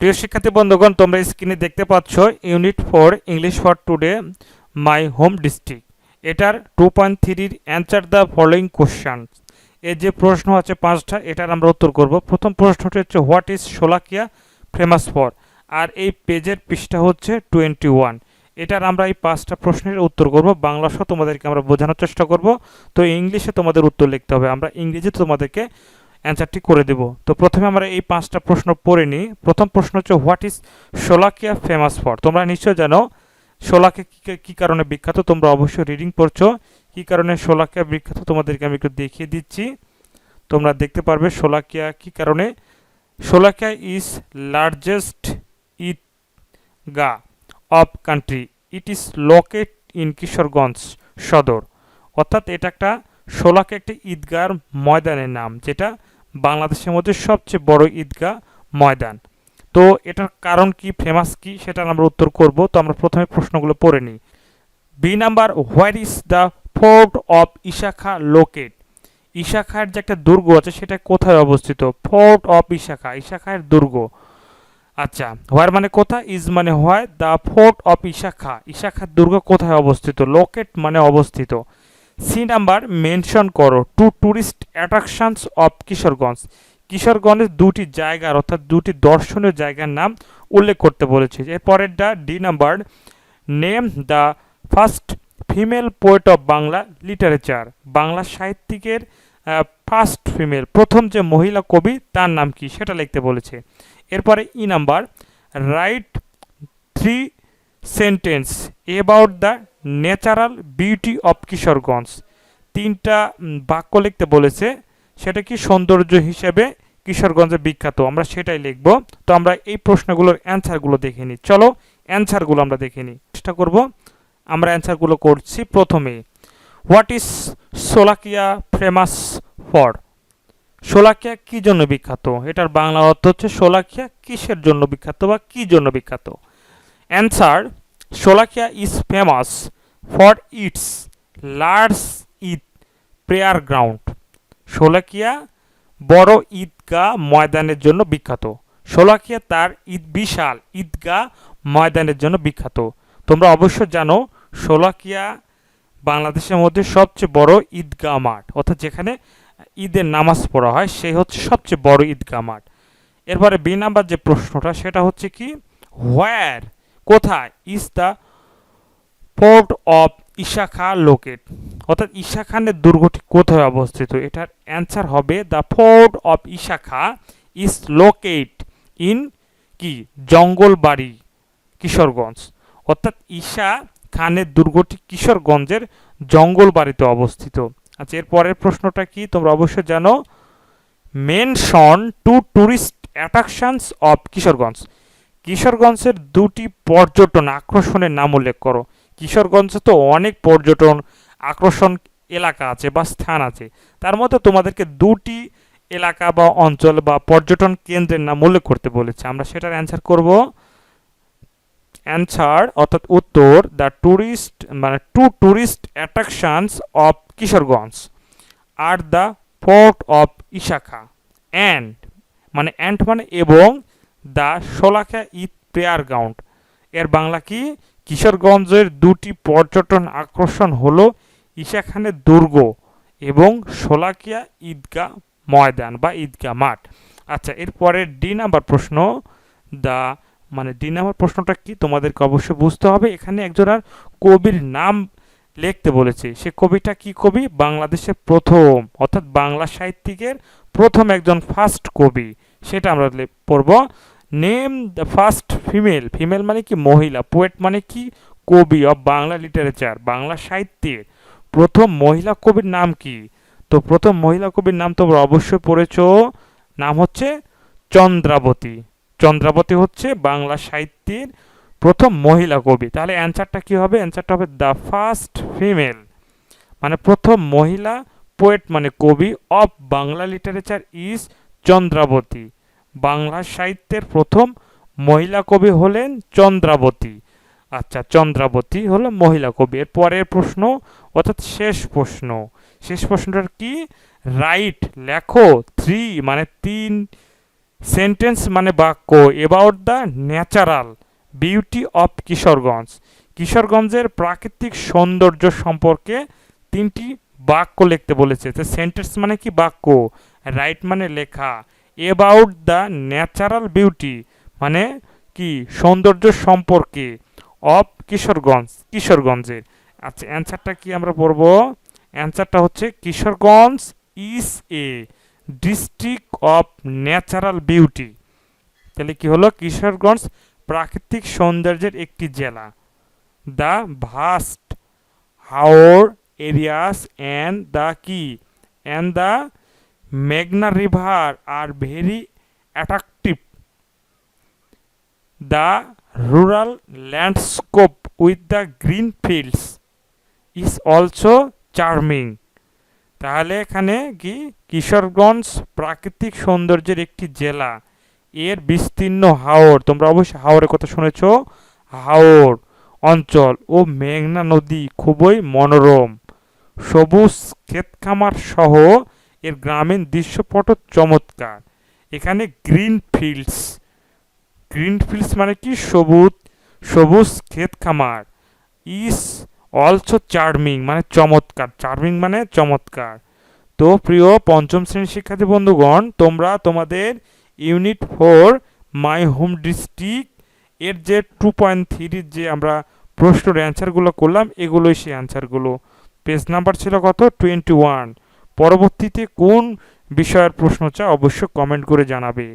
প্রিয় শিক্ষার্থী বন্ধুগণ, তোমরা স্ক্রিনে দেখতে পাচ্ছ unit four English for today my home district এটার টু পয়েন্ট থ্রির অ্যান্সার দ্য ফলোয়িং কোশ্চান এর যে প্রশ্ন আছে পাঁচটা, এটার আমরা উত্তর করব। প্রথম প্রশ্নটি হচ্ছে what is Sholakia famous for আর এই পেজের পৃষ্ঠা হচ্ছে টোয়েন্টি ওয়ান এটার আমরা এই পাঁচটা প্রশ্নের উত্তর করব। বাংলা সহ তোমাদেরকে আমরা বোঝানোর চেষ্টা করব। তো ইংলিশে তোমাদের উত্তর লিখতে হবে। আমরা ইংরেজি তোমাদেরকে অ্যান্সারটি করে দেব। তো প্রথমে আমরা এই পাঁচটা প্রশ্ন পড়ে নিই। প্রথম প্রশ্ন হচ্ছে what is Sholakia famous for তোমরা নিশ্চয় জানো শোলাকে কী কারণে বিখ্যাত? তোমরা অবশ্যই রিডিং পড়ছো। কী কারণে শোলাকিয়া বিখ্যাত? তোমাদেরকে আমি একটু দেখিয়ে দিচ্ছি। তোমরা দেখতে পারবে শোলাকিয়া কী কারণে। Sholakia is largest Eidgah of country it is locate in Kishoreganj Sadar. অর্থাৎ এটা একটা শোলাকে একটি ঈদগার ময়দানের নাম, যেটা বাংলাদেশের মধ্যে সবচেয়ে বড় ঈদগাহ ময়দান। তো এটার কারণ কি ফেমাস কি, সেটা আমরা উত্তর করব। তো আমরা প্রথমে প্রশ্নগুলো পড়ে নিই। B number where is the fort of Ishakha locate ইশাখার যে একটা দুর্গ আছে, সেটা কোথায় অবস্থিত? ফোর্ট অফ ইশাখা ইশাখার দুর্গ। আচ্ছা হোয়ার মানে কোথায়? ইজ মানে হয় দ্য ফোর্ট অফ ইশাখা ইশাখার দুর্গ কোথায় অবস্থিত? লোকেট মানে অবস্থিত। সি নাম্বার মেনশন করো two tourist attractions of Kishoreganj. কিশোরগঞ্জের দুটি জায়গার অর্থাৎ দুটি দর্শনীয় জায়গার নাম উল্লেখ করতে বলেছে। এর পরেরটা D number, name the first female poet of Bangla literature. Bangla সাহিত্যিকের first female, প্রথম যে মহিলা কবি তার নাম কি সেটা লিখতে বলেছে। এরপরে E number, write three sentence about the natural beauty of Kishoreganj. তিনটা বাক্য লিখতে বলেছে, সেটা কি সৌন্দর্য হিসেবে কিশোরগঞ্জে বিখ্যাত? আমরা সেটাই লিখব। তো আমরা এই প্রশ্নগুলোর অ্যান্সারগুলো দেখে নিই। চলো, অ্যান্সারগুলো আমরা দেখে নিই। চেষ্টা করব। আমরা অ্যান্সারগুলো করছি প্রথমে। What is Solakia famous for? Solakia কি জন্য বিখ্যাত? এটার বাংলা অর্থ হচ্ছে সোলাকিয়া কিসের জন্য বিখ্যাত বা কি জন্য বিখ্যাত? Answer Solakia is famous for its large Eid prayer ground. Sholakia বড় ঈদগাহ ময়দানের জন্য বিখ্যাত। সোলাকিয়া তার ঈদ বিশাল ঈদগাহ ময়দানের জন্য বিখ্যাত। তোমরা অবশ্য জানো, শোলাকিয়া বাংলাদেশের মধ্যে সবচেয়ে বড় ঈদগাহ মাঠ, অর্থাৎ যেখানে ঈদের নামাজ পড়া হয় সেই হচ্ছে সবচেয়ে বড় ঈদগাহ মাঠ। এরপরে বি নাম্বার যে প্রশ্নটা, সেটা হচ্ছে কি হোয়ার কোথায় is the port of Ishakha locate. অর্থাৎ ঈশা খানের দুর্গটি কোথায় অবস্থিত? এটার অ্যান্সার হবে the fort of Ishakha is locate in কি? জঙ্গলবাড়ি, কিশোরগঞ্জ। অর্থাৎ ঈশা খানের দুর্গটি কিশোরগঞ্জের জঙ্গলবাড়িতে অবস্থিত। আচ্ছা এর পরের প্রশ্নটা কি? তোমরা অবশ্যই জানো। Mention two tourist attractions of Kishoreganj কিশোরগঞ্জের দুটি পর্যটন আকর্ষণের নাম উল্লেখ করো। কিশোরগঞ্জে তো অনেক পর্যটন আকর্ষণ এলাকা আছে বা স্থান আছে। তার মধ্যে তোমাদেরকে দুটি এলাকা বা অঞ্চল বা পর্যটন কেন্দ্রের নাম উল্লেখ করতে বলেছে। আমরা সেটার অ্যান্সার করব। অ্যান্সার অর্থাৎ উত্তর দ্য ট্যুরিস্ট মানে two tourist attractions of Kishoreganj are the fort of Ishakha and মানে অ্যান্ড মানে এবং the Solakha Eid prayer ground এর বাংলা কি? কিশোরগঞ্জের দুটি পর্যটন আকর্ষণ হল ঈশা খানের দুর্গ এবং শোলাকিয়া ঈদগাহ ময়দান বা ঈদগাহ মাঠ। আচ্ছা এরপরে ডি নাম্বার প্রশ্ন। দা মানে ডি নাম্বার প্রশ্নটা কি? তোমাদেরকে অবশ্যই বুঝতে হবে। এখানে একজনের কবির নাম লিখতে বলেছে। সে কবিটা কি কবি? বাংলাদেশের প্রথম, অর্থাৎ বাংলা সাহিত্যিকের প্রথম একজন ফার্স্ট কবি। সেটা আমরা পড়ব। Name the first female female মানে কি? মহিলা। পোয়েট মানে কি? কবি অব বাংলা লিটারেচার বাংলা সাহিত্যের প্রথম মহিলা কবির নাম কি? তো প্রথম মহিলা কবির নাম তোমরা অবশ্যই পড়েছ, নাম হচ্ছে চন্দ্রাবতী। চন্দ্রাবতী হচ্ছে বাংলা সাহিত্যের প্রথম মহিলা কবি। তাহলে অ্যান্সারটা কি হবে? অ্যান্সারটা হবে দ্য ফার্স্ট ফিমেল মানে প্রথম মহিলা পোয়েট মানে কবি of Bangla literature is Chandrabati. Bangla সাহিত্যের প্রথম মহিলা কবি হলেন চন্দ্রাবতী। আচ্ছা চন্দ্রাবতী হলো মহিলা কবি। এর পরের প্রশ্ন, অর্থাৎ শেষ প্রশ্ন। শেষ প্রশ্নটার কি? রাইট, লেখো, থ্রি মানে তিন সেন্টেন্স মানে বাক্য। About the natural beauty of Kishoreganj. কিশোরগঞ্জের প্রাকৃতিক সৌন্দর্য সম্পর্কে তিনটি বাক্য লিখতে বলেছে। তো সেন্টেন্স মানে কি? বাক্য। রাইট মানে লেখা। এবাউট দ্য ন্যাচারাল বিউটি মানে কি সৌন্দর্য সম্পর্কে অফ কিশোরগঞ্জ, কিশোরগঞ্জের। আচ্ছা অ্যান্সারটা কি আমরা পড়ব? অ্যান্সারটা হচ্ছে Kishoreganj is a district of natural beauty তাহলে কি হলো? কিশোরগঞ্জ প্রাকৃতিক সৌন্দর্যের একটি জেলা। The vast haor areas and the কি অ্যান্ড দ্য মেঘনা river are very attractive. The rural landscape with the green fields is also charming. তাহলে এখানে কি? কিশোরগঞ্জ প্রাকৃতিক সৌন্দর্যের একটি জেলা। এর বিস্তীর্ণ হাওর, তোমরা অবশ্যই হাওরের কথা শুনেছ, হাওর অঞ্চল ও মেঘনা নদী খুবই মনোরম। সবুজ ক্ষেতখামার সহ এর গ্রামীণ দৃশ্যপট চমৎকার। এখানে গ্রিন ফিল্ডস। গ্রিন ফিল্ডস মানে কি? সবুজ সবুজ ক্ষেত খামার। ইস, অলসো চার্মিং মানে চমৎকার। চার্মিং মানে চমৎকার। তো প্রিয় পঞ্চম শ্রেণির শিক্ষার্থী বন্ধুগণ, তোমরা তোমাদের unit four, my home district এর যে টু পয়েন্ট থ্রির যে আমরা প্রশ্নের অ্যান্সারগুলো করলাম, এগুলোই সেই অ্যান্সারগুলো। পেজ নাম্বার ছিল কত? Twenty one. পরবর্তীতে কোন বিষয়ের প্রশ্ন চা অবশ্য কমেন্ট করে জানাবে।